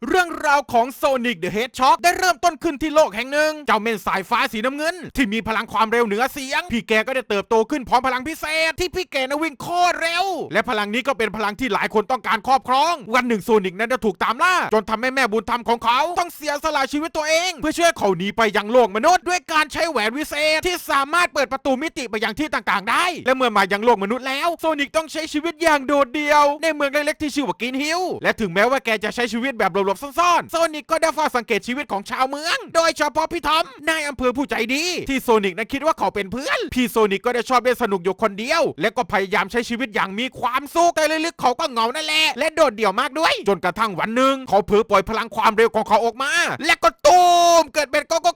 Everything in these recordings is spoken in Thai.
r รื่องราวของโซนิกเดอะเฮดช็อ k ได้เริ่มต้นขึ้นที่โลกแห่งหนึ่ง เจ้าเม่นสายฟ้าสีน้ำเงิน ที่มีพลังความเร็วเหนือเสียง พี่แกก็ได้เติบโตขึ้นพร้อมพลังพิเศษ ที่พี่แกนะวิ่งโคตรเร็ว และพลังนี้ก็เป็นพลังที่หลายคนต้องการครอบครอง วันหนึ่งโซนิกนั้นจะถูกตามล่า จนทำให้แม่บุญธรรมของเขา ต้องเสียสละชีวิตตัวเอง เพื่อช่วยเขาหนีไปยังโลกมนุษย์ ด้วยการใช้แหวนวิเศษที่สามารถเปิดประตูมิติไปยังที่ต่างๆ ได้ และเมื่อมายังโลกมนุษย์แล้วโซนิกต้องใช้ชีวิตอย่างโดดเดี่ยว ในเมืองเล็กๆที่ชื่อว่ากินฮิลและถึงแม้ว่าแกจะใช้ชีวิตแบบหลบๆซ่อนๆโซนิกก็ได้เฝ้าสังเกตชีวิตของชาวเมือง โดยเฉพาะพี่ทอมนายอำเภอผู้ใจดี ที่โซนิกนั้นคิดว่าเขาเป็นเพื่อน พี่โซนิกก็ได้ชอบเล่นสนุกอยู่คนเดียว และก็พยายามใช้ชีวิตอย่างมีความสุขแต่ลึกๆเขาก็เหงานั่นแหละและโดดเดี่ยวมากด้วย จนกระทั่งวันหนึ่งเขาเผลอปล่อยพลังความเร็วของเขาออกมา และก็ตูมเกิดเป็นโกโก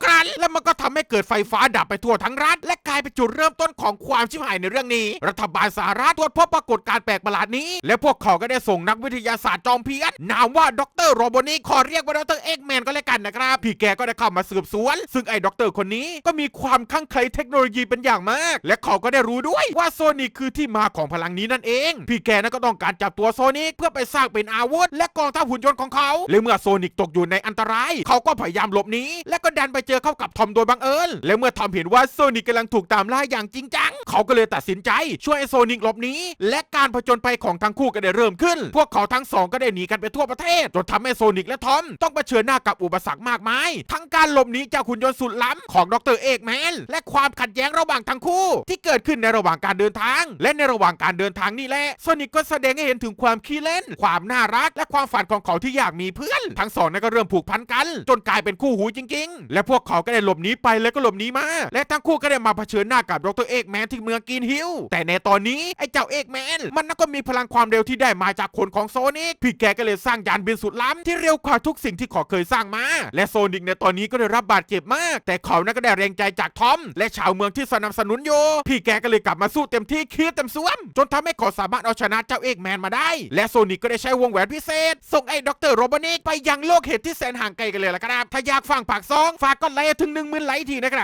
ให้เกิดไฟฟ้าดับไปทั่วทั้งรัฐ และกลายเป็นจุดเริ่มต้นของความชิบหายในเรื่องนี้ รัฐบาลสหรัฐตรวจพบปรากฏการแปลกประหลาดนี้ และพวกเขาก็ได้ส่งนักวิทยาศาสตร์จอมเพียนนามว่าดรโรโบนิขอเรียกว่าดรเอ็กแมนก็แล้วกันนะครับพี่แกก็ได้เข้ามาสืบสวน ซึ่งไอ้ดรคนนี้ก็มีความคลั่งไคล้เทคโนโลยีเป็นอย่างมาก และเขาก็ได้รู้ด้วยว่าโซนิกคือที่มาของพลังนี้นั่นเอง พี่แกนั้นก็ต้องการจับตัวโซนิกเพื่อไปสร้างเป็นอาวุธ และกองทัพหุ่นยนต์ของเขาและเมื่อโซนิกตกอยู่ในอันตราย เขาก็พยายามหลบหนีและก็ดันไปเจอเข้ากับทอมโดยบังเอิญและเมื่อทอมเห็นว่าโซนิกกำลังถูกตามล่าอย่างจริงจังเขาก็เลยตัดสินใจช่วยให้โซนิกหลบหนีและการผจญภัยของทั้งคู่ก็ได้เริ่มขึ้น พวกเขาทั้งสองก็ได้หนีกันไปทั่วประเทศจนทำให้โซนิกและทอมต้องเผชิญหน้ากับอุปสรรคมากมาย ทั้งการหลบหนีจากหุ่นยนต์สุดล้ำของดรเอกแมนและความขัดแย้งระหว่างทั้งคู่ ที่เกิดขึ้นในระหว่างการเดินทาง และในระหว่างการเดินทางนี่แหละโซนิกก็แสดงให้เห็นถึงความขี้เล่น ความน่ารัก และความฝันของเขาที่อยากมีเพื่อน ทั้งสองนั้นก็เริ่มผูกพันกัน จนกลายเป็นคู่หูจริง ๆ และพวกเขาก็ได้หลบหนีไปแล้วก็หลบหนีมา และทั้งคู่ก็ได้มาเผชิญหน้ากับดรเอกแมนที่เมืองกินฮิลแต่ในตอนนี้ไอ้เจ้าเอกแมนมันก็มีพลังความเร็วที่ได้มาจากคนของโซนิกพี่แกก็เลยสร้างยานบินสุดล้ำที่เร็วกว่าทุกสิ่งที่เขาเคยสร้างมา และโซนิกในตอนนี้ก็ได้รับบาดเจ็บมาก แต่เขานั้นก็ได้แรงใจจากทอม และชาวเมืองที่สนับสนุนอยู่พี่แกก็เลยกลับมาสู้เต็มที่คีดเต็มส่วม จนทำให้เขาสามารถเอาชนะเจ้าเอกแมนมาได้ และโซนิกก็ได้ใช้วงแหวนพิเศษ ส่งไอ้ด็อกเตอร์โรบอนิกไปยังโลกเหตุที่แสนห่างไกลกันเลยละครับ ถ้าอยากฟังปากซองฝากกดไลค์ถึง1 0,000ไลค์ทีนะครับ